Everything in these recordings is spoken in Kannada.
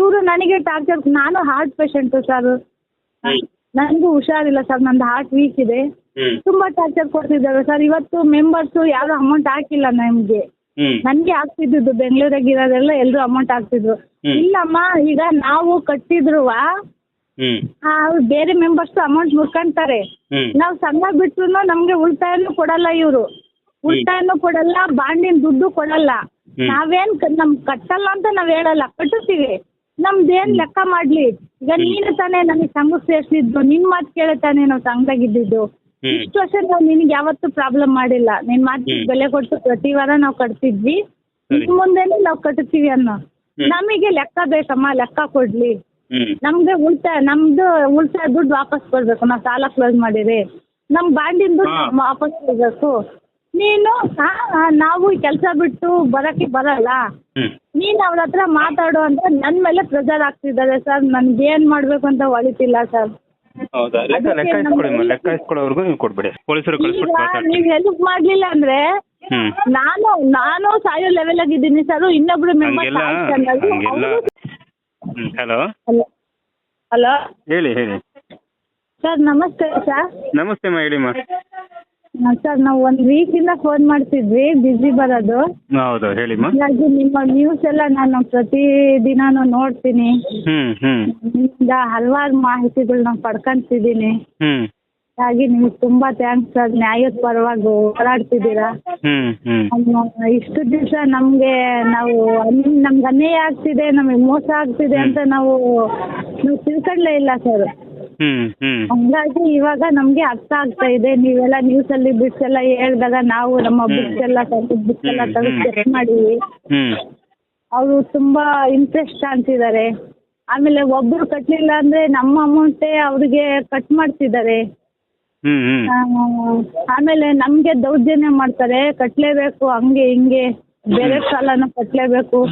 ಇವರು ನನಗೆ ಟಾರ್ಚರ್ ನಾನು ಹಾರ್ಟ್ ಪೇಷಂಟ್ ಸರ್. ಹ್ಮ್. ನನಗೂ ಹುಷಾರಿಲ್ಲ ಸರ್ ನಂದು ಹಾರ್ಟ್ ವೀಕ್ ಇದೆ. ಹ್ಮ್. ತುಂಬಾ ಟಾರ್ಚರ್ ಕೊಡ್ತಿದ್ದಾರೆ ಸರ್. ಇವತ್ತು ಮೆಂಬರ್ಸ್ ಯಾರು ಅಮೌಂಟ್ ಹಾಕಿಲ್ಲ ನಮ್ಗೆ. ಹ್ಮ್. ನನಗೆ ಆಗ್ತಿದ್ದು ಬೆಂಗಳೂರಾಗ ಇರೋರೆಲ್ಲ ಎಲ್ಲರೂ ಅಮೌಂಟ್ ಹಾಕ್ತಿದ್ರು. ಹ್ಮ್. ಇಲ್ಲಮ್ಮ ಈಗ ನಾವು ಕಟ್ಟಿದ್ರು ಹ್ಮ್. ಬೇರೆ ಮೆಂಬರ್ಸ್ ಅಮೌಂಟ್ ಮುರ್ಕೊಂತಾರೆ ಹ್ಮ್. ನಾವು ಸಂಘ ಬಿಟ್ರು ನಮ್ಗೆ ಉಳಿತಾಯನೂ ಕೊಡಲ್ಲ ಇವರು. ಉಳಿತಾಯನೂ ಕೊಡಲ್ಲ ಬಾಂಡಿನ ದುಡ್ಡು ಕೊಡಲ್ಲ. ಹ್ಮ್. ನಾವೇನ್ ಕ- ನಮ್ ಕಟ್ಟಲ್ಲ ಅಂತ ನಾವ್ ಹೇಳಲ್ಲ. ಕಟ್ಟುತ್ತೀವಿ. ನಮ್ದೇನ್ ಲೆಕ್ಕ ಮಾಡ್ಲಿ? ಈಗ ನೀನು ತಾನೇ ನನಗೆ ಸಂಘಕ್ಕೆ ಸೇರ್ಸಿದ್ದು ನಿನ್ ಮಾತು ಕೇಳತಾನೆ ತಾನೇ ನಾವು ಸಂಘದಾಗ ಇದ್ದಿದ್ದು ಹ್ಮ್. ಇಷ್ಟು ವರ್ಷ ನಾವು ನಿನಗೆ ಯಾವತ್ತೂ ಪ್ರಾಬ್ಲಮ್ ಮಾಡಿಲ್ಲ. ನಿನ್ ಮಾತ್ ಹ್ಮ್. ಬೆಲೆ ಕೊಟ್ಟು ಪ್ರತಿ ವಾರ ನಾವು ಕಟ್ತಿದ್ವಿ. ಸರಿ. ಇನ್ ಮುಂದೆನೂ ನಾವು ಕಟ್ತೀವಿ ಅನ್ನೋ. ಹ್ಮ್. ನಮಗೆ ಲೆಕ್ಕ ಬೇಕಮ್ಮ ಲೆಕ್ಕ ಕೊಡ್ಲಿ. ಹ್ಮ್. ನಮ್ಗೆ ಉಳಿತಾಯ ನಮ್ದು ಉಳ್ತಾಯ ದುಡ್ಡು ವಾಪಸ್ ಕೊಡ್ಬೇಕು. ನಾವು ಸಾಲ ಕ್ಲೋಸ್ ಮಾಡಿರಿ ನಮ್ ಬಾಂಡಿನ ದುಡ್ಡು ಹಾ. ವಾಪಸ್ ಕೊಡ್ಬೇಕು. ನೀನು ಆ, ನಾವು ಕೆಲಸ ಬಿಟ್ಟು ಬರಕ್ಕೆ ಬರಲ್ಲ. ಹ್ಮ್. ನೀನ್ ಅವ್ರ ಹತ್ರ ಮಾತಾಡು ಅಂತ ನನ್ ಮೇಲೆ ಪ್ರೆಷರ್ ಆಗ್ತಿದ್ದಾರೆ ಸರ್ ನನ್ಗೆ ಏನ್ ಮಾಡ್ಬೇಕು ಅಂತ ಒಳಿತಿಲ್ಲ ಸರ್ ಹೌದಾ? ಲೆಕ್ಕ ಲೆಕ್ಕ ಲೆಕ್ಕ ನೀವು ಕೊಡ್ಬೇಡಿ ಪೊಲೀಸರು ಈಗ ಕಳಿಸ್ಬಿಟ್ಟು ಮಾತಾಡಿ ನೀವ್ ಹೆಲ್ಪ್ ಮಾಡ್ಲಿಲ್ಲ ಅಂದ್ರೆ ಹ್ಮ್. ನಾನು ನಾನು ಸಾಯೋ ಲೆವೆಲ್ ಆಗಿದ್ದೀನಿ ಸರ್ ಇನ್ನೊಬ್ರು ಹಂಗೆಲ್ಲ ಹಂಗೆಲ್ಲ ಮೆಂಬರ್ ಹ್ಮ್ ಹಲೋ? ಹಲೋ. ಹೇಳಿ ಹೇಳಿ. ಸರ್ ನಮಸ್ತೆ ಸರ್ ನಮಸ್ತೆ ಹೇಳಿ ಹೇಳಿಮ್ಮ ಸರ್ ನಾವು ಒಂದು ಇಂದ ಫೋನ್ ಮಾಡ್ತಿದ್ವಿ ಬಿಸಿ ಬರೋದು. ಹೌದು ಹೇಳಿಮ್ಮ ಹಾಗಾಗಿ ನಿಮ್ಮ ನ್ಯೂಸ್ ಎಲ್ಲ ನಾನು ಪ್ರತಿ ದಿನಾನು ನೋಡ್ತೀನಿ. ಹ್ಮ್ ಹ್ಮ್. ನಿಮ್ಮಿಂದ ಹಲವಾರು ಮಾಹಿತಿಗಳನ್ನ ಪಡ್ಕೊಂತಿದ್ದೀನಿ. ಹ್ಮ್. ಹಾಗಾಗಿ ನಿಮ್ಗೆ ತುಂಬಾ ಥ್ಯಾಂಕ್ಸ್ ಸರ್ ನ್ಯಾಯದ ಪರವಾಗಿ ಹೋರಾಡ್ತಿದ್ದೀರಾ? ಹ್ಮ್ ಹ್ಮ್. ನಮ್ಮ ಇಷ್ಟು ದಿವಸ ನಮ್ಗೆ ನಾವು ಅನ್- ನಮ್ಗೆ ಅನ್ಯಾಯ ಆಗ್ತಿದೆ ನಮಗೆ ಮೋಸ ಆಗ್ತಿದೆ ಅಂತ ನಾವು ನೀವು ತಿಳ್ಕೊಳ್ಳೇ ಇಲ್ಲ ಸರ್ ಹ್ಮ್ ಹ್ಮ್. ಹಂಗಾಗಿ ಇವಾಗ ನಮ್ಗೆ ಅರ್ಥ ಆಗ್ತಾ ಇದೆ. ನೀವೆಲ್ಲ ನ್ಯೂಸ್ ಅಲ್ಲಿ ಬಿಟ್ಸ್ ಎಲ್ಲ ಹೇಳ್ದಾಗ ನಾವು ನಮ್ಮ. ಬುಕ್ಸ್ ಎಲ್ಲ ಬುಕ್ಸ್ ಎಲ್ಲ ತೆಗೆದು. ಚೆಕ್ ಮಾಡಿವಿ ಹ್ಮ್. ಅವರು ತುಂಬಾ ಇಂಟ್ರೆಸ್ಟ್ ಅಂತಿದ್ದಾರೆ. ಆಮೇಲೆ ಒಬ್ರು ಕಟ್ಲಿಲ್ಲ ಅಂದ್ರೆ ನಮ್ಮ ಅಮೌಂಟೇ ಅವ್ರಿಗೆ ಕಟ್ ಮಾಡ್ತಿದ್ದಾರೆ. ಹ್ಮ್ ಹ್ಮ್. ಆ, ಆಮೇಲೆ ನಮ್ಗೆ ದೌರ್ಜನ್ಯ ಮಾಡ್ತಾರೆ. ಕಟ್ಲೇಬೇಕು ಹಂಗೆ ಹಿಂಗೆ. ಬೇರೆ ಸಾಲನ ಕಟ್ಲೇಬೇಕು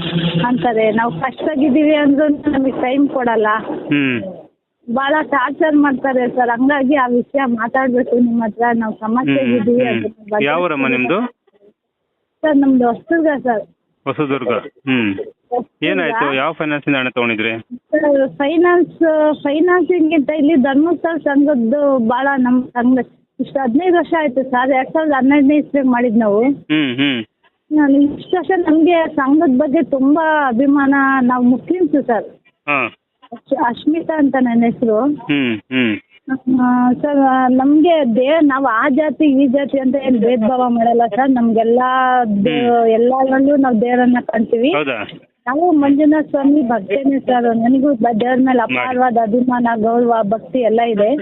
ಅಂತಾರೆ. ನಾವು ಕಷ್ಟಾಗಿದ್ದೀವಿ ಅಂದ್ರೂ ನಮಗೆ ಟೈಮ್ ಕೊಡಲ್ಲ. ಹ್ಮ್. ಭಾಳ ಟಾರ್ಚರ್ ಮಾಡ್ತಾರೆ ಸರ್ ಹಂಗಾಗಿ ಆ ವಿಷಯ ಮಾತಾಡ್ಬೇಕು ನಿಮ್ ಹತ್ರ. ನಾವು ಸಮಸ್ಯೆಗಿದ್ದೀವಿ ಹ್ಮ್ ಅಂತ ಹ್ಮ್. ಬಗ್ಗೆ ಯಾವೂರಮ್ಮ ನಿಮ್ದು? ಸರ್ ನಮ್ದು ಹೊಸದುರ್ಗ ಸರ್ ಹೊಸದುರ್ಗ. ಹ್ಮ್. ಏನಾಯ್ತು? ಯಾವ ಫೈನಾನ್ಸಿಂದ ಹಣ ತಗೊಂಡಿದ್ರಿ? ಫೈನಾನ್ಸ್ ಫೈನಾನ್ಸಿಂಗಿಂತ ಇಲ್ಲಿ ಧರ್ಮಸ್ಥಳ ಸಂಘದ್ದು ಬಹಳ ನಮ್ಮ ಸಂಘ ಇಷ್ಟು ಹದಿನೈದು ವರ್ಷ ಆಯ್ತು ಸರ್ ಎರಡ್ ಸಾವಿರದ ಹನ್ನೆರಡನೇ ಇಸ್ವಿಗೆ ಮಾಡಿದ್ ನಾವು. ಹ್ಮ್ ಹ್ಮ್. ನಾನು ಇಷ್ಟು ವರ್ಷ ನಮ್ಗೆ ಸಂಘದ ಬಗ್ಗೆ ತುಂಬಾ ಅಭಿಮಾನ. ನಾವು ಮುಸ್ಲಿಮ್ಸ್ ಸರ್ ಹಾ. ಅಶ್- ಅಶ್ಮಿತಾ ಅಂತ ನನ್ನ ಹೆಸರು. ಹ್ಮ್ ಹ್ಮ್. ಸರ್ ನಮ್ಗೆ ದೇ ನಾವು ಆ ಜಾತಿ ಈ ಜಾತಿ ಅಂತ ಏನ್ ಭೇದ ಭಾವ ಮಾಡಲ್ಲ ಸರ್. ನಮ್ಗೆಲ್ಲಾ ಎಲ್ಲಾರಲ್ಲೂ ನಾವು ದೇವರನ್ನ ಕಾಣ್ತೀವಿ. ಹೌದಾ? ನಾವು ಮಂಜುನಾಥ ಸ್ವಾಮಿ ಭಕ್ತೇನೆ ಸರ್. ನನಗೂ ಬ- ದೇವ್ರ ಮೇಲೆ ಅಪಾರವಾದ ಅಭಿಮಾನ ಗೌರವ ಭಕ್ತಿ ಎಲ್ಲ ಇದೆ.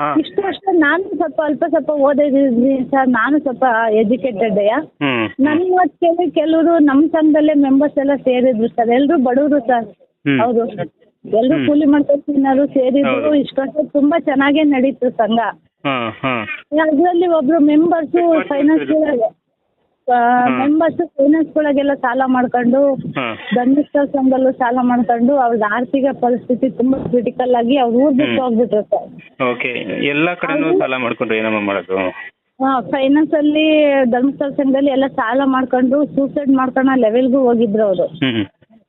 ಹಾ. ಇಷ್ಟು ವರ್ಷ ನಾನು ಸ್ವಲ್ಪ ಅಲ್ಪ ಸ್ವಲ್ಪ ಓದಿದ್ದೀನಿ ಸರ್. ನಾನು ಸ್ವಲ್ಪ ಎಜುಕೇಟೆಡ್ ಹ್ಮ್. ನನ್ ಕೆಲವರು ನಮ್ಮ ಸಂಘದಲ್ಲೇ ಮೆಂಬರ್ಸ್ ಎಲ್ಲ ಸೇರಿದ್ರು ಸರ್. ಎಲ್ರು ಬಡವರು ಸರ್. ಹ್ಮ್. ಹೌದು. ಎಲ್ಲರೂ. ಕೂಲಿ ಮಾಡ್ಕೊಂಡು ತಿನ್ನೋರು ಸೇರಿದ್ರು ಹೌದು. ಇಷ್ಟು ವರ್ಷ ತುಂಬಾ ಚೆನ್ನಾಗೇ ನಡೀತು ಸಂಘ. ಅದ್ರಲ್ಲಿ ಹಾ. ಅದರಲ್ಲಿ ಒಬ್ರು ಮೆಂಬರ್ಸ್ ಫೈನಾನ್ಸ್ ಮೆಂಬರ್ಸ್ ಫೈನಾನ್ಸ್ ಒಳಗೆಲ್ಲ ಸಾಲ ಮಾಡ್ಕೊಂಡು ಹಾ. ಧರ್ಮಸ್ಥಳ ಸಂಘದಲ್ಲೂ ಸಾಲ ಮಾಡ್ಕೊಂಡು ಅವ್ರದ್ದು ಆರ್ಥಿಕ ಪರಿಸ್ಥಿತಿ ತುಂಬಾ ಕ್ರಿಟಿಕಲ್ ಆಗಿ ಅವ್ರು ಊರ್ ಬಿಟ್ಟು ಹೋಗ್ಬಿಟ್ರು ಸರ್ ಓಕೆ ಎಲ್ಲಾ ಕಡೆನೂ ಸಾಲ ಮಾಡ್ಕೊಂಡ್ರೆ ಏನಮ್ಮ ಮಾಡೋದು? ಫೈನಾನ್ಸ್ ಅಲ್ಲಿ ಧರ್ಮಸ್ಥಳ ಸಂಘದಲ್ಲಿ ಎಲ್ಲ ಸಾಲ ಮಾಡ್ಕೊಂಡು ಸೂಸೈಡ್ ಮಾಡ್ಕೊಂಡು ಲೆವೆಲ್ಗೂ ಹೋಗಿದ್ರು ಅವರು. ಹ್ಮ್.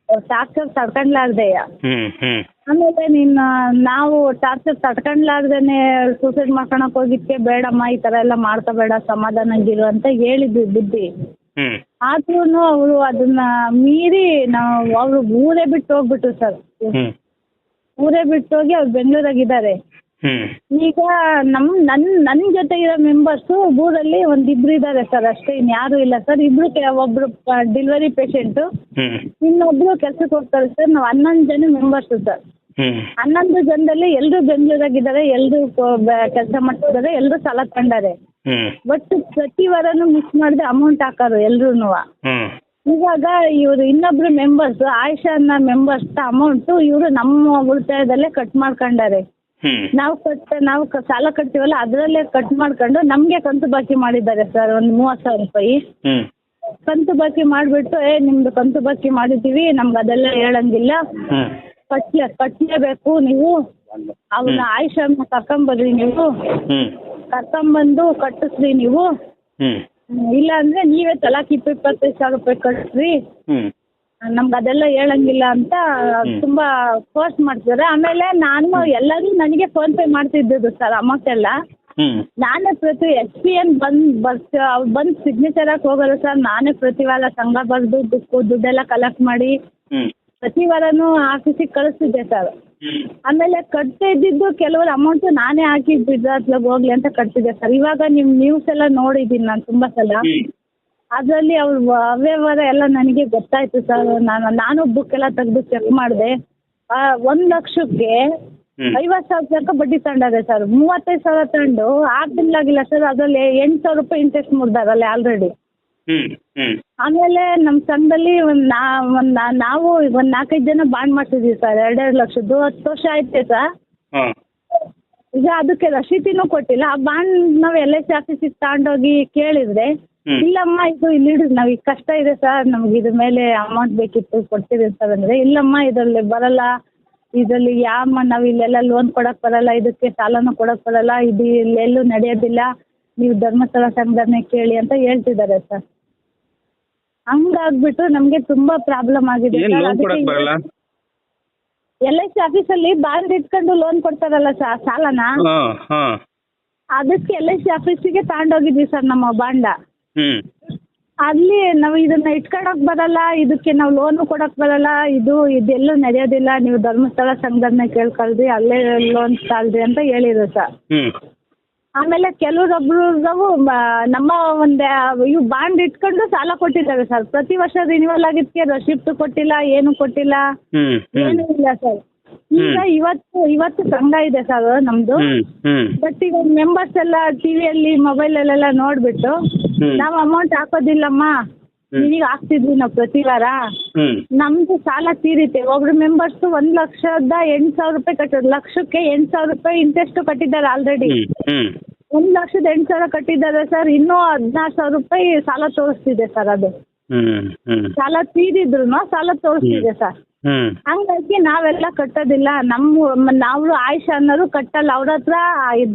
ಟಾರ್ಚರ್ ತಡ್ಕೊಂಡ್ಲಾರ್ದೆ. ಹ್ಮ್ ಹ್ಮ್. ಆಮೇಲೆ ನಿನ್ನ ನಾವು ಟಾರ್ಚರ್ ತಡ್ಕೊಂಡ್ಲಾರ್ದೇನೆ ಸೂಸೈಡ್ ಮಾಡ್ಕೊಳಕ್ ಹೋಗಿದ್ಕೆ ಬೇಡಮ್ಮ ಈ ತರ ಎಲ್ಲ ಮಾಡ್ಕೋಬೇಡ ಸಮಾಧಾನಗಿರು ಅಂತ ಹೇಳಿದ್ವಿ ಬುದ್ಧಿ. ಹ್ಮ್. ಆದ್ರೂ ಅವರು ಅದನ್ನ ಮೀರಿ ನಾವು ಅವ್ರು ಊರೇ ಬಿಟ್ಟು ಹೋಗ್ಬಿಟ್ರು ಸರ್. ಹ್ಮ್. ಊರೇ ಬಿಟ್ಟು ಹೋಗಿ ಅವ್ರು ಬೆಂಗಳೂರಾಗಿದ್ದಾರೆ ಈಗ ನಮ್ ನನ್ ನನ್ ಜೊತೆ ಇರೋ ಮೆಂಬರ್ಸ್ ಊರಲ್ಲಿ ಒಂದಿಬ್ರು ಇದ್ದಾರೆ ಸರ್ ಅಷ್ಟೇ ಇನ್ಯಾರು ಇಲ್ಲ ಸರ್ ಇಬ್ರು ಕೆ- ಒಬ್ರು ಡೆಲಿವರಿ ಪೇಷಂಟ್ ಹ್ಮ್. ಇನ್ನೊಬ್ರು ಕೆಲ್ಸಕ್ಕೆ ಹೋಗ್ತಾರೆ ಸರ್ ನಾವು ಹನ್ನೊಂದು ಜನ ಮೆಂಬರ್ಸ್ ಸರ್ ಹ್ಮ್. ಹನ್ನೊಂದು ಜನದಲ್ಲಿ ಎಲ್ಲರೂ ಬೆಂಗಳೂರಾಗಿದ್ದಾರೆ ಎಲ್ಲರೂ ಕೆಲಸ ಮಾಡ್ತಿದ್ದಾರೆ ಎಲ್ಲರೂ ಸಾಲ ತಗೊಂಡಾರೆ ಹ್ಮ್. ಬಟ್ ಪ್ರತಿ ವಾರನೂ ಮಿಸ್ ಮಾಡದೆ ಅಮೌಂಟ್ ಹಾಕೋರು ಎಲ್ರು ಹ್ಮ್. ಇವಾಗ ಇವರು ಇನ್ನೊಬ್ರು ಮೆಂಬರ್ಸ್ ಆಯಿಷಾ ಅನ್ನೋ ಮೆಂಬರ್ಸ್ ಅಮೌಂಟ್ ಇವರು ನಮ್ಮ ಉಳಿತಾಯದಲ್ಲೇ ಕಟ್ ಮಾಡ್ಕೊಂಡಾರೆ. ನಾವು ಕಟ್ಟ ನಾವು ಕ- ಸಾಲ ಕಟ್ತೀವಲ್ಲ ಅದರಲ್ಲೇ ಕಟ್ ಮಾಡ್ಕೊಂಡು ನಮಗೆ ಕಂತು ಬಾಕಿ ಮಾಡಿದ್ದಾರೆ ಸರ್ ಒಂದು ಮೂವತ್ತು ಸಾವಿರ ರೂಪಾಯಿ. ಹ್ಮ್. ಕಂತು ಬಾಕಿ ಮಾಡಿಬಿಟ್ಟು ಏ ನಿಮ್ದು ಕಂತು ಬಾಕಿ ಮಾಡಿದ್ದೀವಿ ನಮ್ಗೆ ಅದೆಲ್ಲ ಹೇಳಂಗಿಲ್ಲ. ಹ್ಮ್. ಕಟ್ಲೆ ಕಟ್ಲೇಬೇಕು ನೀವು. ಅವನ್ನ ಆಯುಷನ್ನ ಕರ್ಕೊಂಬರ್ರಿ ನೀವು. ಹ್ಮ್. ಕರ್ಕೊಂಬಂದು ಕಟ್ಟಿಸ್ರಿ ನೀವು. ಹ್ಮ್. ಇಲ್ಲ ಅಂದ್ರೆ ನೀವೇ ತಲಾಕ್ ಇಪ್ಪ ಇಪ್ಪತ್ತೈದು ಸಾವಿರ ರೂಪಾಯಿ ಕಟ್ಟಿಸ್ರಿ ಹ್ಮ್. ನಮ್ಗೆ ಅದೆಲ್ಲ ಹೇಳಂಗಿಲ್ಲ ಅಂತ ತುಂಬಾ ಫೋರ್ಸ್ ಮಾಡ್ತಿದ್ದಾರೆ ಆಮೇಲೆ ನಾನು ಎಲ್ಲರೂ ನನಗೆ ಫೋನ್ ಪೇ ಮಾಡ್ತಿದ್ದದ್ದು ಸರ್ ಅಮೌಂಟ್ ಎಲ್ಲ. ಹ್ಮ್. ನಾನೇ ಪ್ರತಿ ಎಸ್ ಪಿ ಎನ್ ಬಂದ್ ಬಸ್ ಅವ್ರು ಬಂದ್ ಸಿಗ್ನೇಚರ್ ಹಾಕಿ ಹೋಗಲ್ಲ ಸರ್. ನಾನೇ ಪ್ರತಿ ವಾರ ಸಂಘ ಬರ್ದು ದುಡ್ಡು ದುಡ್ಡೆಲ್ಲ ಕಲೆಕ್ಟ್ ಮಾಡಿ ಹ್ಮ್. ಪ್ರತಿ ವಾರನೂ ಆಫೀಸಿಗೆ ಕಳಿಸ್ತಿದ್ದೆ ಸರ್. ಹ್ಮ್. ಆಮೇಲೆ ಕಟ್ತಾ ಇದ್ದಿದ್ದು ಕೆಲವರು ಅಮೌಂಟ್ ನಾನೇ ಹಾಕಿ ಬಿಡ್ರಾತ್ಲಾಗ ಹೋಗ್ಲಿ ಅಂತ ಕಟ್ತಿದ್ದೆ ಸರ್. ಇವಾಗ ನಿಮ್ಮ ನ್ಯೂಸ್ ಎಲ್ಲ ನೋಡಿದೀನಿ ನಾನು ತುಂಬಾ ಸಲ. ಹ್ಮ್. ಅದರಲ್ಲಿ ಅವ್ರ ಅವ್ಯವಹಾರ ಎಲ್ಲ ನನಗೆ ಗೊತ್ತಾಯ್ತು ಸರ್. ನಾನು ನಾನು ಬುಕ್ ಎಲ್ಲ ತೆಗೆದು ಚೆಕ್ ಮಾಡಿದೆ. ಒಂದ್ ಲಕ್ಷಕ್ಕೆ ಐವತ್ ಐವತ್ತು ಸಾವಿರ ತನಕ ಬಡ್ಡಿ ತಗೊಂಡದೆ ಸರ್. ಮೂವತ್ತೈದು ಸಾವಿರ ತಗೊಂಡು ಆರು ತಿಂಗಳಾಗಿಲ್ಲ ಸರ್. ಅದರಲ್ಲಿ ಎಂಟು ಸಾವಿರ ರೂಪಾಯಿ ಇಂಟ್ರೆಸ್ಟ್ ಮುಡ್ದಾರಲ್ಲ ಆಲ್ರೆಡಿ ಆಮೇಲೆ ನಮ್ಮ ಸಂಘದಲ್ಲಿ ಒಂದು ನಾ ಒಂದು ನಾವು ಒಂದು ನಾಲ್ಕೈದು ಜನ ಬಾಂಡ್ ಮಾಡ್ತಿದ್ದೀವಿ ಸರ್. ಎರಡೆರಡು ಲಕ್ಷದ್ದು. ಹತ್ತು ವರ್ಷ ಆಯ್ತೆ ಸರ್. ಈಗ ಅದಕ್ಕೆ ರಶೀತಿನೂ ಕೊಟ್ಟಿಲ್ಲ. ಆ ಬಾಂಡ್ ನಾವು ಎಲ್ ಐ ಸಿ ಆಫೀಸಿಗೆ ತಗೊಂಡೋಗಿ ಕೇಳಿದ್ರೆ. ಇಲ್ಲಮ್ಮ ಇದು ಇಲ್ಲಿ ನಾವ್ ಈಗ ಕಷ್ಟ ಇದೆ ಸರ್ ನಮ್ಗೆ ಇದ್ರ ಮೇಲೆ ಅಮೌಂಟ್ ಬೇಕಿತ್ತು ಕೊಡ್ತೀವಿ ಸರ್ ಅಂದ್ರೆ ಇಲ್ಲಮ್ಮ ಇದರಲ್ಲಿ ಬರಲ್ಲ. ಇದರಲ್ಲಿ ಯಾಮ್ಮ ನಾವು ಇಲ್ಲೆಲ್ಲ ಲೋನ್ ಕೊಡಕ್ ಬರಲ್ಲ ಇದಕ್ಕೆ ಸಾಲನೂ ಕೊಡಕ್ ಬರಲ್ಲ ಇದು ಇಲ್ಲೆಲ್ಲೂ ನಡೆಯೋದಿಲ್ಲ. ನೀವು ಧರ್ಮಸ್ಥಳ ಸಂಘನೆ ಕೇಳಿ ಅಂತ ಹೇಳ್ತಿದ್ದಾರೆ ಸರ್. ಹಂಗಾಗ್ಬಿಟ್ಟು ನಮ್ಗೆ ತುಂಬಾ ಪ್ರಾಬ್ಲಮ್ ಆಗಿದೆ ಏನ್ ಲೋನ್ ಕೊಡಕ್ ಬರಲ್ಲ? ಎಲ್ ಐ ಸಿ ಆಫೀಸಲ್ಲಿ ಬಾಂಡ್ ಇಟ್ಕೊಂಡು ಲೋನ್ ಕೊಡ್ತಾರಲ್ಲ ಸರ್ ಸಾಲನ? ಹಾ ಹಾ. ಅದಕ್ಕೆ ಎಲ್ ಐ ಸಿ ಆಫೀಸಿಗೆ ತಗೊಂಡೋಗಿದ್ವಿ ಸರ್ ನಮ್ಮ ಬಾಂಡ. ಅಲ್ಲಿ ನಾವು ಇದನ್ನ ಇಟ್ಕೊಳಕ್ ಬರಲ್ಲ ಇದಕ್ಕೆ ನಾವು ಲೋನು ಕೊಡಕ್ ಬರಲ್ಲ ಇದು ಇದೆಲ್ಲೂ ನಡೆಯೋದಿಲ್ಲ ನೀವು ಧರ್ಮಸ್ಥಳ ಸಂಘದನ್ನ ಕೇಳ್ಕೊಳ್ರಿ ಅಲ್ಲೇ ಲೋನ್ ತಾಳ್ರಿ ಅಂತ ಹೇಳಿದ್ರು ಸರ್ ಆಮೇಲೆ ಕೆಲವ್ರೊಬ್ರು ನಮ್ಮ ಒಂದು ಇವು ಬಾಂಡ್ ಇಟ್ಕೊಂಡು ಸಾಲ ಕೊಟ್ಟಿದ್ದಾರೆ ಸರ್. ಪ್ರತಿ ವರ್ಷ ರಿನಿವಲ್ ಆಗಿದ್ಕೆ ರಸೀಪ್ಟ್ ಕೊಟ್ಟಿಲ್ಲ ಏನು ಕೊಟ್ಟಿಲ್ಲ. ಹ್ಮ್ ಹ್ಮ್. ಏನೂ ಇಲ್ಲ ಸರ್. ಈಗ ಇವತ್ತು ಇವತ್ತು ಸಂಘ ಇದೆ ಸರ್ ನಮ್ದು. ಹ್ಮ್ ಹ್ಮ್. ಬಟ್ ಈಗ ಮೆಂಬರ್ಸ್ ಎಲ್ಲ ಟಿವಿಯಲ್ಲಿ ಮೊಬೈಲಲ್ಲೆಲ್ಲ ನೋಡ್ಬಿಟ್ಟು. ನಾವು ಅಮೌಂಟ್ ಹಾಕೋದಿಲ್ಲಮ್ಮ. ನಿನಗ್ ಹಾಕ್ತಿದ್ವಿ ನಾವು ಪ್ರತಿ ವಾರ. ಹ್ಮ್. ನಮ್ದು ಸಾಲ ತೀರಿತೆ. ಒಬ್ರು ಮೆಂಬರ್ಸ್ ಒಂದ್ ಲಕ್ಷದ ಎಂಟ್ ಸಾವಿರ ರೂಪಾಯಿ ಕಟ್ಟೋದು ಲಕ್ಷಕ್ಕೆ ಎಂಟ್ ಸಾವಿರ ರೂಪಾಯಿ ಇಂಟ್ರೆಸ್ಟ್ ಕಟ್ಟಿದ್ದಾರೆ ಆಲ್ರೆಡಿ ಹ್ಮ್ ಹ್ಮ್. ಒಂದ್ ಲಕ್ಷದ ಎಂಟ್ ಸಾವಿರ ಕಟ್ಟಿದ್ದಾರೆ ಸರ್ ಇನ್ನೂ ಹದಿನಾರು ಸಾವಿರ ರೂಪಾಯಿ ಸಾಲ ತೋರಿಸ್ತಿದೆ ಸರ್ ಅದು. ಹ್ಮ್ ಹ್ಮ್. ಸಾಲ ತೀರಿದ್ರು ಸಾಲ ತೋರಿಸ್ತಿದೆ ಸರ್ ಹ್ಮ್ ಹಂಗಾಗಿ ನಾವೆಲ್ಲ ಕಟ್ಟೋದಿಲ್ಲ. ನಮ್ಮ ನಾವು ಆಯುಷ್ ಅನ್ನೋರು ಕಟ್ಟಲ್ಲ. ಅವ್ರ ಹತ್ರ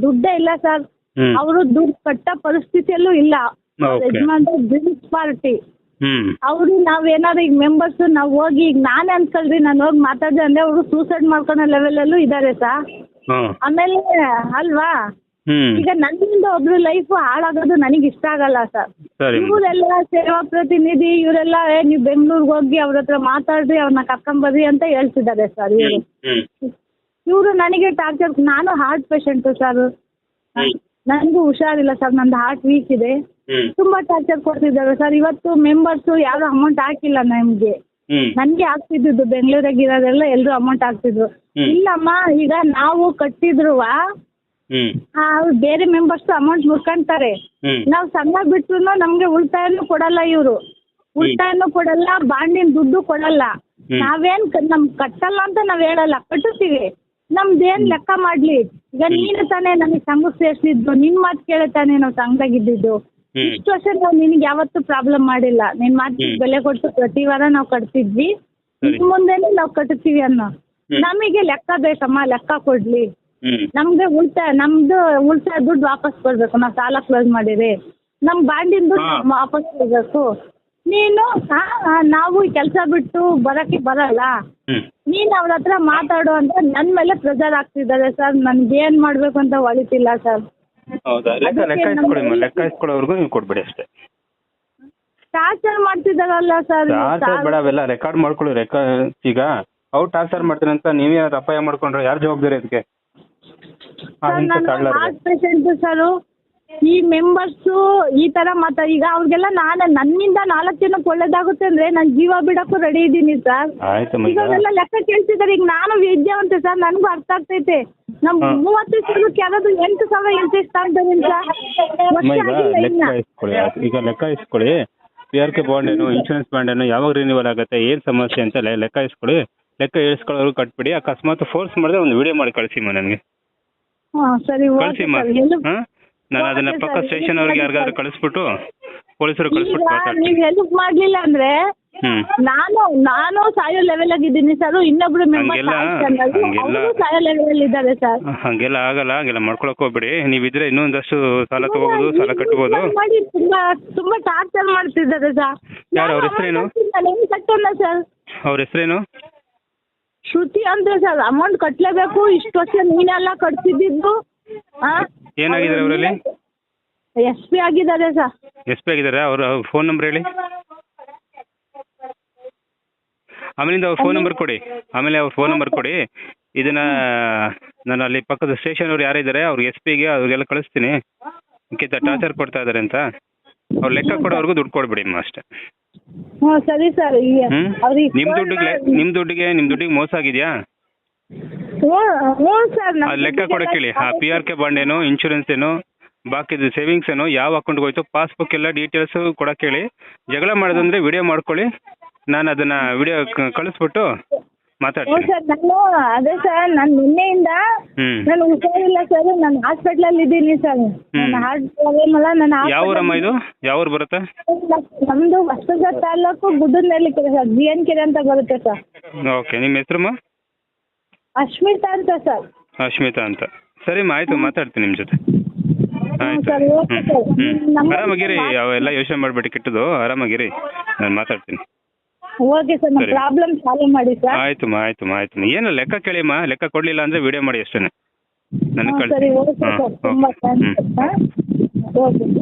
ದುಡ್ಡೇ ಇಲ್ಲ ಸರ್ ಹ್ಮ್. ಅವರು ದುಡ್ಡು ಕಟ್ಟೋ ಪರಿಸ್ಥಿತಿಯಲ್ಲೂ ಇಲ್ಲ. ಯಜಮಾನ್ರು ಬಿಲ್ಸ್ ಪಾರ್ಟಿ ಹ್ಮ್. ನಾವ್ ನಾವೇನಾದ್ರು ಈಗ ಮೆಂಬರ್ಸ್ ನಾವು ಹೋಗಿ ಈಗ ನಾನೇ ಅನ್ಕಲ್ರಿ ನಾನು ಹೋಗಿ ಮಾತಾಡ್ದೆ ಅಂದ್ರೆ ಅವ್ರು ಸೂಸೈಡ್ ಮಾಡ್ಕೊಳೋ ಲೆವೆಲ್ ಅಲ್ಲೂ ಇದಾರೆ ಹಾ. ಆಮೇಲೆ ಅಲ್ವಾ? ಹ್ಮ್. ಈಗ ನನ್ನಿಂದ ಒಬ್ರು ಲೈಫ್ ಹಾಳಾಗೋದು ನನಗೆ ಇಷ್ಟ ಆಗಲ್ಲ ಸರ್ ಸರಿ. ಇವರೆಲ್ಲ ಸೇವಾ ಪ್ರತಿನಿಧಿ ಇವರೆಲ್ಲ ಏ ನೀವು ಬೆಂಗಳೂರಿಗೆ ಹೋಗಿ ಅವ್ರ ಹತ್ರ ಮಾತಾಡ್ರಿ ಅವ್ರನ್ನ ಕರ್ಕೊಂಬರ್ರಿ ಅಂತ ಹೇಳ್ತಿದ್ದಾರೆ ಸರ್ ಇವರು. ಹ್ಮ್. ಇವರು ನನಗೆ ಟಾರ್ಚರ್ ನಾನು ಹಾರ್ಟ್ ಪೇಷಂಟ್ ಸರ್. ಹ್ಮ್. ನನಗೂ ಹುಷಾರಿಲ್ಲ ಸರ್ ನಂದು ಹಾರ್ಟ್ ವೀಕ್ ಇದೆ. ತುಂಬಾ ಟಾರ್ಚರ್ ಕೊಡ್ತಿದ್ದಾರೆ. ಸರ್ ಇವತ್ತು ಮೆಂಬರ್ಸ್ ಯಾರು ಅಮೌಂಟ್ ಹಾಕಿಲ್ಲ ನಮ್ಗೆ. ನನ್ಗೆ ಆಗ್ತಿದ್ದು ಬೆಂಗಳೂರಾಗ ಇರೋದೆಲ್ಲ ಎಲ್ಲರೂ ಅಮೌಂಟ್ ಹಾಕ್ತಿದ್ರು. ಇಲ್ಲಮ್ಮ ಈಗ ನಾವು ಕಟ್ಟಿದ್ರು ಹ್ಮ್. ಬೇರೆ ಮೆಂಬರ್ಸ್ ಅಮೌಂಟ್ ಮುರ್ಕೊಂತಾರೆ. ಹ್ಮ್. ನಾವು ಸಂಘ ಬಿಟ್ರು ನಮ್ಗೆ ಉಳಿತಾಯನೂ ಕೊಡಲ್ಲ ಇವ್ರು. ಉಳಿತಾಯನೂ ಕೊಡಲ್ಲ ಬಾಂಡಿನ ದುಡ್ಡು ಕೊಡಲ್ಲ. ನಾವೇನ್ ನಮ್ ಕಟ್ಟಲ್ಲ ಅಂತ ನಾವ್ ಹೇಳಲ್ಲ ಕಟ್ಟುತ್ತೀವಿ. ನಮ್ದೇನ್ ಲೆಕ್ಕ ಮಾಡ್ಲಿ? ಈಗ ನೀನು ತಾನೇ ನಮಗೆ ಸಂಘಕ್ಕೆ ಸೇರ್ಸಿದ್ದು ನಿನ್ ಮಾತು ಕೇಳಿ ತಾನೇ ನಾವು ಸಂಘದಾಗಿದ್ದು ಹ್ಮ್. ಇಷ್ಟು ವರ್ಷ ನಾವು ನಿನಗೆ ಯಾವತ್ತೂ ಪ್ರಾಬ್ಲಮ್ ಮಾಡಿಲ್ಲ. ನಿನ್ ಮಾತಿಗೆ ಬೆಲೆ ಕೊಟ್ಟು ಪ್ರತಿ ವಾರ ನಾವು ಕಟ್ತಿದ್ವಿ. ಇನ್ ಮುಂದೆನೂ ನಾವು ಕಟ್ತೀವಿ ಅನ್ನೋ. ನಮಗೆ ಲೆಕ್ಕ ಬೇಕಮ್ಮ ಲೆಕ್ಕ ಕೊಡ್ಲಿ. ನಮ್ಗೆ ಉಳಿತಾಯ ನಮ್ದು ಉಳಿತಾಯ ದುಡ್ಡು ವಾಪಸ್ ಕೊಡ್ಬೇಕು. ನಾವು ಸಾಲ ಕ್ಲೋಸ್ ಮಾಡಿರಿ ನಮ್ ಬಾಂಡಿನ ದುಡ್ಡು ವಾಪಸ್ ಕೊಡ್ಬೇಕು. ನೀನು ನಾವು ಕೆಲಸ ಬಿಟ್ಟು ಬರಕ್ಕೆ ಬರಲ್ಲ. ನೀನ್ ನೀನು ಅವ್ರ ಹತ್ರ ಮಾತಾಡು ಅಂತ ನನ್ ಮೇಲೆ ಪ್ರೆಸರ್ ಆಗ್ತಿದ್ದಾರೆ ಸರ್. ನನ್ಗೆ ಏನ್ ಮಾಡ್ಬೇಕು ಅಂತ ಒಳಿತಿಲ್ಲ ಸರ್. ಹೌದಾ? ಲೆಕ್ಕ ಲೆಕ್ಕ ಲೆಕ್ಕ ಇಸ್ಕೊಳ್ಳೋವರೆಗೂ ನೀವು ಕೊಡ್ಬೇಡಿ ಅಷ್ಟೇ. ಟಾರ್ಚರ್ ಮಾಡ್ತಿದಾರಲ್ಲ ಸರ್ ಟಾರ್ಚರ್ ಬೇಡ ಅವೆಲ್ಲ ರೆಕಾರ್ಡ್ ಮಾಡ್ಕೊಳ್ಳಿ ರೆಕಾರ್ಡ್ ಈಗ ಅವ್ರು ಟಾರ್ಚರ್ ಮಾಡ್ತಾರೆ ಅಂತ ನೀವೇ ಯಾರು ಅಪಾಯ ಮಾಡ್ಕೊಂಡ್ರೆ ಯಾರು ಜವಾಬ್ದಾರಿ ಅದಕ್ಕೆ? ಆ ಸರ್ ಹಿಂಸೆ ನಾನು ತಾಳ್ಲಾರ್ದೆ. ಹಾರ್ಟ್ ಪೇಷಂಟ್ ಸರ್ ಈ ಮೆಂಬರ್ಸು ಈ ತರ ಮಾತಾ ಈಗ ಅವ್ರಿಗೆಲ್ಲ ನಾನು ನನ್ನಿಂದ ನಾಲ್ಕು ಜನಕ್ಕೆ ಒಳ್ಳೇದಾಗುತ್ತೆ ಅಂದ್ರೆ ನಾನು ಜೀವ ಬಿಡಕ್ಕೂ ರೆಡಿ ಇದ್ದೀನಿ ಸರ್. ಆಯ್ತಮ್ಮ ಈಗ ಈಗ ಅವರೆಲ್ಲ ಲೆಕ್ಕ ಕೇಳ್ತಿದ್ದಾರೆ ಈಗ ನಾನು ವಿದ್ಯಾವಂತೆ ಸರ್ ನನಗೂ ಅರ್ಥ ಆಗ್ತೈತೆ. ನಮ್. ಮೂವತ್ತು ಸಾವಿರಕ್ಕೆ ಯಾರಾದ್ರು ಎಂಟು ಸಾವಿರ ಇಂಟ್ರೆಸ್ಟ್ ಅಮ್ಮ ಈಗ ಲೆಕ್ಕ ಇಸ್ಕೊಳ್ಳಿ ಪಿ ಆರ್ ಕೆ ಬಾಂಡ್ ಏನು ಇನ್ಶೂರೆನ್ಸ್ ಬಾಂಡ್ ಏನು ಯಾವಾಗ ರಿನ್ಯೂವಲ್ ಆಗುತ್ತೆ ಏನ್ ಸಮಸ್ಯೆ ಅಂತ ಲೆಕ್ಕ ಇಸ್ಕೊಳ್ಳಿ. ಲೆಕ್ಕ ಇಳಿಸ್ಕೊಳ್ಳೋರು ಕಟ್ಬಿಡಿ. ಅಕಸ್ಮಾತ್ ಫೋರ್ಸ್ ಮಾಡಿದ್ರೆ ಒಂದು ವಿಡಿಯೋ ಮಾಡಿ ಕಳಿಸಿಮ್ಮ ನನಗೆ. ಕಳಿಸಿಮ್ಮ ನಾನು ಅದನ್ನ ಪಕ್ಕ ಸ್ಟೇಷನ್ ಅವ್ರಿಗೆ ಯಾರಿಗಾದ್ರೂ ಕಳಿಸ್ಬಿಟ್ಟು ಪೊಲೀಸರು ಕಳಿಸ್ಬಿಟ್ಟು ಮಾತಾಡ್ತೀನಿ. ನೀವು ಹೆಲ್ಪ್ ಮಾಡ್ಲಿಲ್ಲ ಅಂದ್ರೆ ನಾನು ನಾನು ಸಾಯೋ ಲೆವೆಲ್ ಆಗಿದ್ದೀನಿ ಸರ್ ಇನ್ನೊಬ್ರು ಮೆಂಬರ್ ಹಂಗೆಲ್ಲ- ಹಂಗೆಲ್ಲ- ಅವರು ಸಾಯೋ ಲೆವೆಲ್ ಇದ್ದಾರೆ ಸರ್ ಹಂಗೆಲ್ಲ ಆಗಲ್ಲ ಹಂಗೆಲ್ಲ ಮಾಡ್ಕೊಳಕ್ ಹೋಗ್ಬೇಡಿ. ನೀವಿದ್ರೆ ಇನ್ನೊಂದಷ್ಟು ಸಾಲ ತಗೋಬಹುದು ಸಾಲ ಕಟ್ಟಬಹುದು ಮಾಡಿ ತುಂಬಾ ತುಂಬಾ ಟಾರ್ಚರ್ ಮಾಡ್ತಿದ್ದಾರೆ ಸರ್ ಯಾರು ಅವ್ರ ಹೆಸ್ರೇನು? ಹೆಂಗ್ ಸರ್ ಅವ್ರ ಹೆಸರೇನು? ಶ್ರುತಿ ಅಂದ್ರೆ ಸರ್ ಅಮೌಂಟ್ ಕಟ್ಟಲೇಬೇಕು ಇಷ್ಟು ವರ್ಷ ನೀನೆಲ್ಲ ಕಟ್ತಿದ್ದು ಏನಾಗಿದ್ದಾರೆ ಅವರಲ್ಲಿ? ಎಸ್ ಪಿ ಆಗಿದ್ದಾರೆ ಸರ್ ಎಸ್ ಪಿ ಆಗಿದ್ದಾರೆ ಅವ್ರ ಫೋನ್ ನಂಬರ್ ಹೇಳಿ. ಆಮೇಲಿಂದ ಅವ್ರ ಫೋನ್ ನಂಬರ್ ಕೊಡಿ. ಆಮೇಲೆ ಅವ್ರ ಫೋನ್ ನಂಬರ್ ಕೊಡಿ. ಇದನ್ನ ನಾನು ಅಲ್ಲಿ ಪಕ್ಕದ ಸ್ಟೇಷನ್ ಅವ್ರು ಯಾರಿದ್ದಾರೆ ಅವ್ರಿಗೆ ಎಸ್ ಪಿಗೆ ಅವ್ರಿಗೆಲ್ಲ ಕಳಿಸ್ತೀನಿ. ಇಂಕಿತ ಟಾರ್ಚರ್ ಕೊಡ್ತಾ ಇದ್ದಾರೆ ಅಂತ. ಅವ್ರು ಲೆಕ್ಕ ಕೊಡೋವರೆಗೂ ದುಡ್ಡು ಕೊಡ್ಬಿಡಿ ಅಮ್ಮ ಅಷ್ಟೇ. ಹ್ಞೂ ಸರಿ ಸರ್. ಹ್ಮ್? ಅವ್ರಿಗೆ ನಿಮ್ ದುಡ್ಡಿಗೆ ನಿಮ್ ದುಡ್ಡಿಗೆ ನಿಮ್ ದುಡ್ಡಿಗೆ ಮೋಸ ಆಗಿದ್ಯಾ? ಲೆಕ್ಕ ಕೊಡಕ್ಕೆ ಹೇಳಿ ಆ ಪಿ ಆರ್ ಕೆ ಬಾಂಡ್ ಏನು ಇನ್ಶೂರೆನ್ಸ್ ಏನು ಬಾಕಿದು ಸೇವಿಂಗ್ಸ್ ಏನು ಯಾವ ಅಕೌಂಟ್ಗೆ ಹೋಯ್ತು ಪಾಸ್ಬುಕ್ ಎಲ್ಲ ಡೀಟೇಲ್ಸ್ ಕೊಡಕ್ಕೆ ಹೇಳಿ ಜಗಳ ಮಾಡೋದಂದ್ರೆ ವಿಡಿಯೋ ಮಾಡ್ಕೊಳ್ಳಿ. ನಾನು ಅದನ್ನ ವಿಡಿಯೋ ಕಳಿಸ್ಬಿಟ್ಟು ಹ್ಞೂ ಮಾತಾಡ್ತೀನಿ ಸರ್ ನಾನು ಅದೇ ಸರ್ ನಾನು ನಿನ್ನೆಯಿಂದ ಹ್ಮ್. ನಾನು ಹುಷಾರಿಲ್ಲ ಸರ್ ನಾನು ಹಾಸ್ಪಿಟ್ಲಲ್ಲಿ ಇದ್ದೀನಿ ಸರ್ ನನ್ನ ಹಾರ್ಟ್ ಪ್ರಾಬ್ಲಮ್ ಅಲ್ಲ ನಾನು ಯಾವ ಊರಮ್ಮ ಇದು? ಯಾವ ಊರು ಬರುತ್ತೆ? ನಮ್ದು ಹೊಸದುರ್ಗ ತಾಲೂಕು ಗುಡ್ಡನಲ್ಲಿ ಕೆರೆ ಸರ್ ಜಿ ಎನ್ ಕೆರೆ ಅಂತ ಬರುತ್ತೆ ಸರ್ ಓಕೆ ನಿಮ್ಮ ಹೆಸರಮ್ಮ? ಅಶ್ಮಿತಾ ಅಂತ ಸರ್ ಅಶ್ಮಿತಾ ಅಂತ. ಸರಿ ಆಯ್ತು ಮಾತಾಡ್ತೀನಿ ನಿಮ್ಮ ಜೊತೆ. ಆಯ್ತು ಸರ್ ಓಕೆ ಹ್ಮ್ ಸರ್ ಹ್ಮ್. ನಮ್ಮ ಆರಾಮಾಗಿರಿ ಅವೆಲ್ಲ ಯೋಚನೆ ಮಾಡಬೇಡಿ ಕೆಟ್ಟದು ಆರಾಮಾಗಿರಿ. ನಾನು ಮಾತಾಡ್ತೀನಿ. ಓಕೆ ಸರ್ ನಮ್ಮ ಸರಿ. ಪ್ರಾಬ್ಲಮ್ ಸಾಲ್ವ್ ಮಾಡಿ ಸರ್. ಆಯ್ತಮ್ಮ ಆಯ್ತಮ್ಮ ಆಯ್ತಮ್ಮ ಏನು ಲೆಕ್ಕ ಕೇಳಿಮ್ಮ ಲೆಕ್ಕ ಕೊಡ್ಲಿಲ್ಲ ಅಂದ್ರೆ ವಿಡಿಯೋ ಮಾಡಿ ಅಷ್ಟೇ ನನಗೆ ಕಳಿಸಿ. ಸರಿ ಓಕೆ. ಸರ್. ತುಂಬಾ ಥ್ಯಾಂಕ್ಸ್ ಓಕೆ ಸರ್.